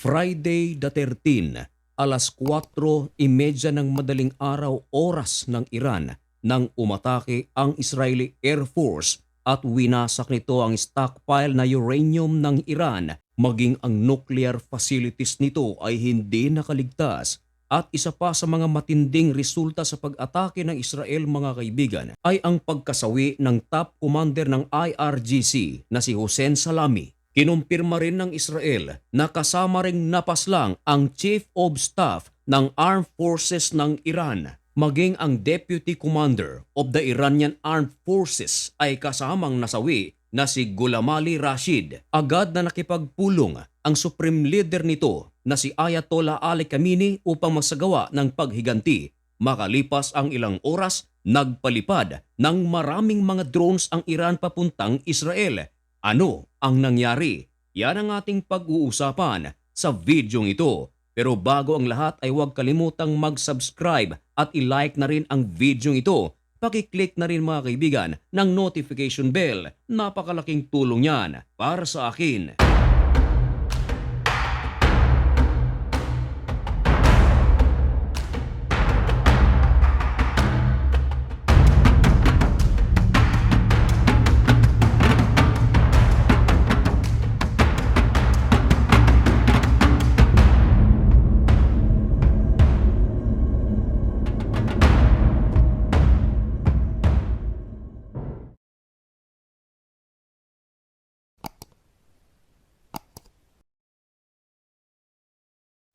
Friday the 13, alas 4.30 ng madaling araw oras ng Iran nang umatake ang Israeli Air Force at winasak nito ang stockpile na uranium ng Iran maging ang nuclear facilities nito ay hindi nakaligtas at isa pa sa mga matinding resulta sa pag-atake ng Israel mga kaibigan ay ang pagkasawi ng top commander ng IRGC na si Hossein Salami. Kinumpirma rin ng Israel na kasama ring napaslang ang Chief of Staff ng Armed Forces ng Iran maging ang Deputy Commander of the Iranian Armed Forces ay kasamang nasawi na si Gulamali Rashid. Agad na nakipagpulong ang Supreme Leader nito na si Ayatollah Ali Khamenei upang magsagawa ng paghiganti. Makalipas ang ilang oras, nagpalipad ng maraming mga drones ang Iran papuntang Israel. Ano ang nangyari? Yan ang ating pag-uusapan sa videong ito. Pero bago ang lahat ay huwag kalimutang mag-subscribe at i-like na rin ang videong ito. Pakiclick na rin mga kaibigan ng notification bell. Napakalaking tulong yan para sa akin.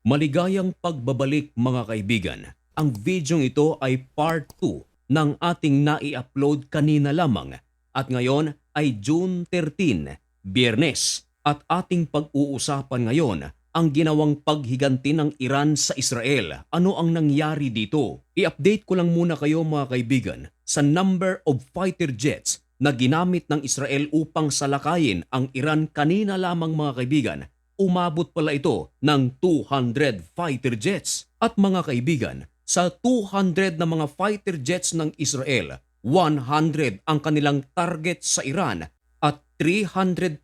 Maligayang pagbabalik mga kaibigan. Ang videong ito ay part 2 ng ating nai-upload kanina lamang at ngayon ay June 13, Biyernes at ating pag-uusapan ngayon ang ginawang paghiganti ng Iran sa Israel. Ano ang nangyari dito? I-update ko lang muna kayo mga kaibigan sa number of fighter jets na ginamit ng Israel upang salakayin ang Iran kanina lamang mga kaibigan umabot pala ito ng 200 fighter jets. At mga kaibigan, sa 200 na mga fighter jets ng Israel, 100 ang kanilang target sa Iran at 330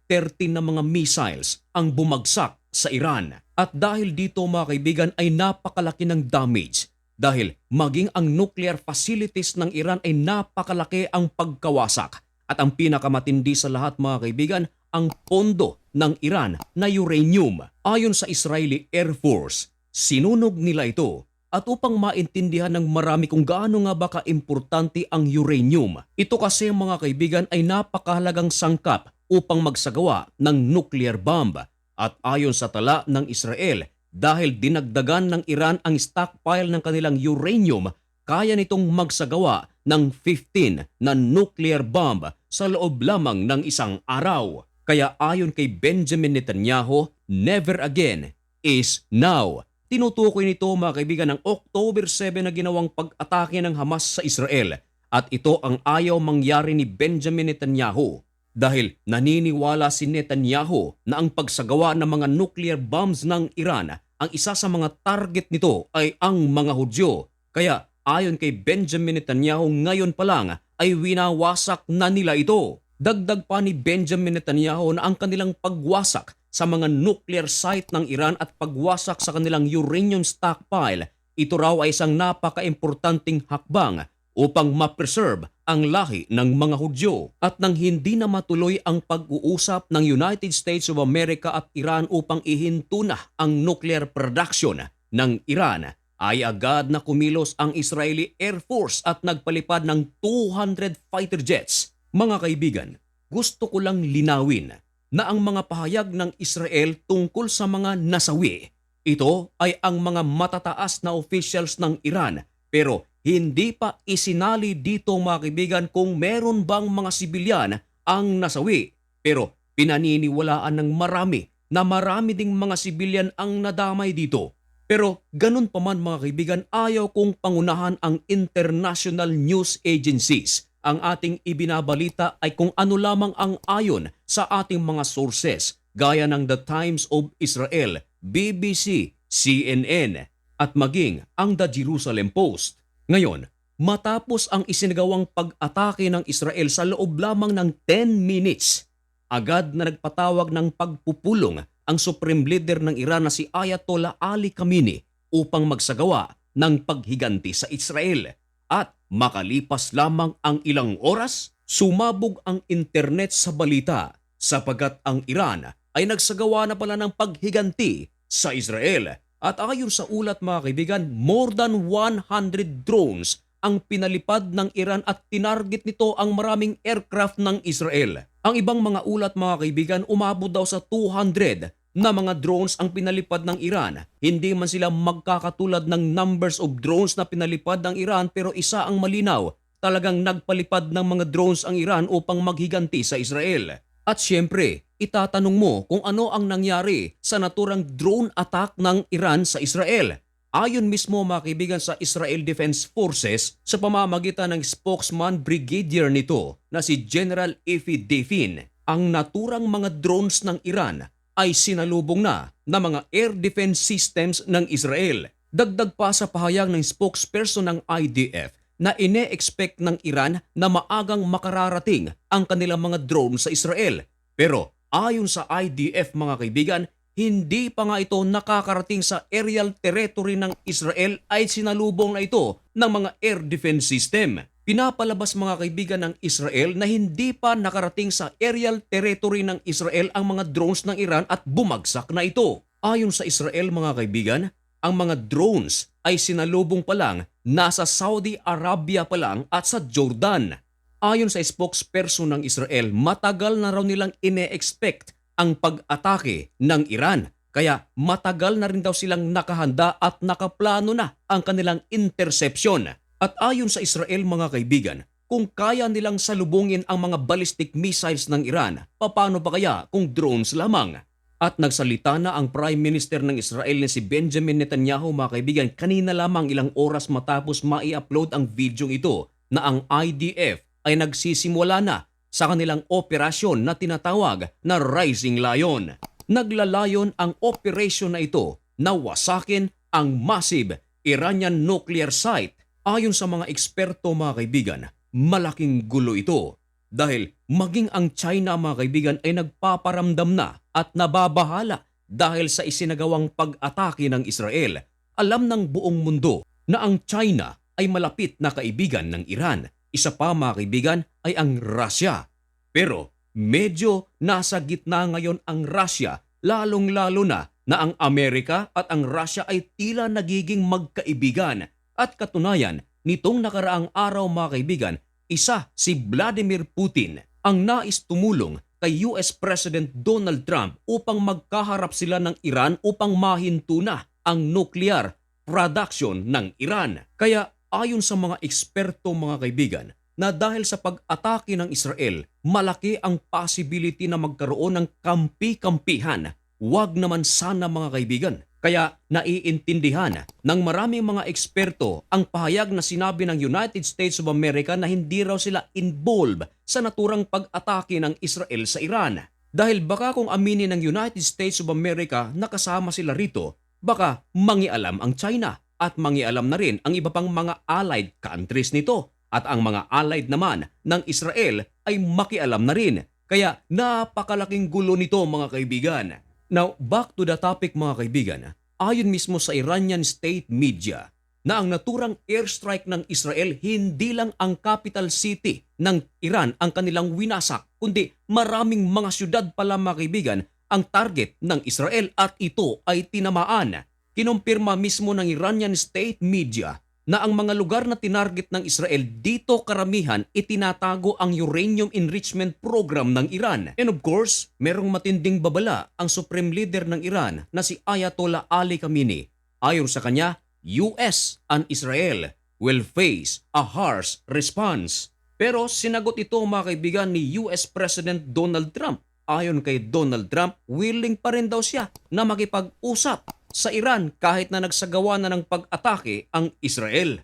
na mga missiles ang bumagsak sa Iran. At dahil dito mga kaibigan ay napakalaki ng damage dahil maging ang nuclear facilities ng Iran ay napakalaki ang pagkawasak. At ang pinakamatindi sa lahat mga kaibigan, ang pondo ng Iran na uranium. Ayon sa Israeli Air Force, sinunog nila ito at upang maintindihan ng marami kung gaano nga ba kaimportante ang uranium. Ito kasi mga kaibigan ay napakahalagang sangkap upang magsagawa ng nuclear bomb. At ayon sa tala ng Israel, dahil dinagdagan ng Iran ang stockpile ng kanilang uranium, kaya nitong magsagawa ng 15 na nuclear bomb sa loob lamang ng isang araw. Kaya ayon kay Benjamin Netanyahu, never again is now. Tinutukoy nito mga kaibigan ng October 7 na ginawang pag-atake ng Hamas sa Israel at ito ang ayaw mangyari ni Benjamin Netanyahu dahil naniniwala si Netanyahu na ang pagsagawa ng mga nuclear bombs ng Iran ang isa sa mga target nito ay ang mga Hudyo. Kaya ayon kay Benjamin Netanyahu ngayon pa lang ay winawasak na nila ito. Dagdag pa ni Benjamin Netanyahu na ang kanilang pagwasak sa mga nuclear site ng Iran at pagwasak sa kanilang uranium stockpile, ito raw ay isang napaka-importanting hakbang upang ma-preserve ang lahi ng mga Hudyo. At nang hindi na matuloy ang pag-uusap ng United States of America at Iran upang ihinto na ang nuclear production ng Iran, ay agad na kumilos ang Israeli Air Force at nagpalipad ng 200 fighter jets mga kaibigan, gusto ko lang linawin na ang mga pahayag ng Israel tungkol sa mga nasawi, ito ay ang mga matataas na officials ng Iran pero hindi pa isinali dito mga kaibigan kung meron bang mga sibilyan ang nasawi. Pero pinaniniwalaan ng marami na marami ding mga sibilyan ang nadamay dito. Pero ganun pa man mga kaibigan, ayaw kong pangunahan ang international news agencies ang ating ibinabalita ay kung ano lamang ang ayon sa ating mga sources gaya ng The Times of Israel, BBC, CNN at maging ang The Jerusalem Post. Ngayon, matapos ang isinagawang pag-atake ng Israel sa loob lamang ng 10 minutes, agad na nagpatawag ng pagpupulong ang supreme leader ng Iran na si Ayatollah Ali Khamenei upang magsagawa ng paghiganti sa Israel. At makalipas lamang ang ilang oras, sumabog ang internet sa balita sapagat ang Iran ay nagsagawa na pala ng paghiganti sa Israel. At ayon sa ulat mga kaibigan, more than 100 drones ang pinalipad ng Iran at tinarget nito ang maraming aircraft ng Israel. Ang ibang mga ulat mga kaibigan umabot daw sa 200 na mga drones ang pinalipad ng Iran. Hindi man sila magkakatulad ng numbers of drones na pinalipad ng Iran pero isa ang malinaw. Talagang nagpalipad ng mga drones ang Iran upang maghiganti sa Israel. At syempre, itatanong mo kung ano ang nangyari sa naturang drone attack ng Iran sa Israel. Ayon mismo mga sa Israel Defense Forces sa pamamagitan ng spokesman brigadier nito na si General Efi Defin, ang naturang mga drones ng Iran ay sinalubong na ng mga air defense systems ng Israel. Dagdag pa sa pahayag ng spokesperson ng IDF na ine-expect ng Iran na maagang makararating ang kanilang mga drone sa Israel. Pero ayon sa IDF mga kaibigan, hindi pa nga ito nakakarating sa aerial territory ng Israel ay sinalubong na ito ng mga air defense system. Pinapalabas mga kaibigan ng Israel na hindi pa nakarating sa aerial territory ng Israel ang mga drones ng Iran at bumagsak na ito. Ayon sa Israel mga kaibigan, ang mga drones ay sinalubong pa lang nasa Saudi Arabia pa lang at sa Jordan. Ayon sa spokesperson ng Israel, matagal na raw nilang ine-expect ang pag-atake ng Iran. Kaya matagal na rin daw silang nakahanda at nakaplano na ang kanilang interception. At ayon sa Israel mga kaibigan, kung kaya nilang salubungin ang mga ballistic missiles ng Iran, paano pa kaya kung drones lamang? At nagsalita na ang Prime Minister ng Israel na si Benjamin Netanyahu mga kaibigan kanina lamang ilang oras matapos mai-upload ang video ito na ang IDF ay nagsisimula na sa kanilang operasyon na tinatawag na Rising Lion. Naglalayon ang operasyon na ito na wasakin ang massive Iranian nuclear site. Ayon sa mga eksperto mga kaibigan, malaking gulo ito dahil maging ang China mga kaibigan ay nagpaparamdam na at nababahala dahil sa isinagawang pag-atake ng Israel. Alam ng buong mundo na ang China ay malapit na kaibigan ng Iran. Isa pa mga kaibigan ay ang Russia. Pero medyo nasa gitna ngayon ang Russia lalong-lalo na na ang Amerika at ang Russia ay tila nagiging magkaibigan. At katunayan, nitong nakaraang araw mga kaibigan, isa si Vladimir Putin ang nais tumulong kay US President Donald Trump upang magkaharap sila ng Iran upang mahinto na ang nuclear production ng Iran. Kaya ayon sa mga eksperto mga kaibigan, na dahil sa pag-atake ng Israel, malaki ang possibility na magkaroon ng kampi-kampihan. Huwag naman sana mga kaibigan. Kaya naiintindihan ng maraming mga eksperto ang pahayag na sinabi ng United States of America na hindi raw sila involved sa naturang pag-atake ng Israel sa Iran. Dahil baka kung aminin ng United States of America na kasama sila rito, baka mangialam ang China at mangialam na rin ang iba pang mga allied countries nito at ang mga allied naman ng Israel ay makialam na rin. Kaya napakalaking gulo nito mga kaibigan. Now, back to the topic mga kaibigan. Ayon mismo sa Iranian state media na ang naturang airstrike ng Israel hindi lang ang capital city ng Iran ang kanilang winasak, kundi maraming mga syudad pala mga kaibigan ang target ng Israel at ito ay tinamaan. Kinumpirma mismo ng Iranian state media na ang mga lugar na tinarget ng Israel dito karamihan itinatago ang uranium enrichment program ng Iran. And of course, merong matinding babala ang supreme leader ng Iran na si Ayatollah Ali Khamenei. Ayon sa kanya, US and Israel will face a harsh response. Pero sinagot ito mga kaibigan ni US President Donald Trump. Ayon kay Donald Trump, willing pa rin daw siya na makipag-usap sa Iran kahit na nagsagawa na ng pag-atake ang Israel.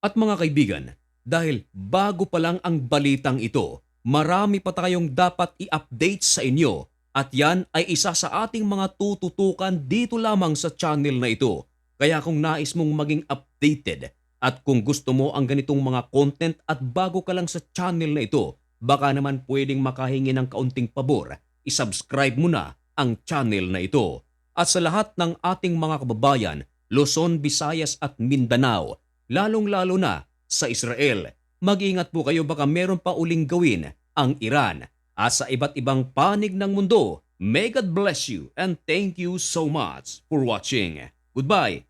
At mga kaibigan, dahil bago pa lang ang balitang ito, marami pa tayong dapat i-update sa inyo at yan ay isa sa ating mga tututukan dito lamang sa channel na ito. Kaya kung nais mong maging updated at kung gusto mo ang ganitong mga content at bago ka lang sa channel na ito, baka naman pwedeng makahingi ng kaunting pabor, isubscribe mo na ang channel na ito. At sa lahat ng ating mga kababayan, Luzon, Visayas at Mindanao, lalong-lalo na sa Israel, mag-ingat po kayo baka meron pa uling gawin ang Iran. At sa iba't ibang panig ng mundo, may God bless you and thank you so much for watching. Goodbye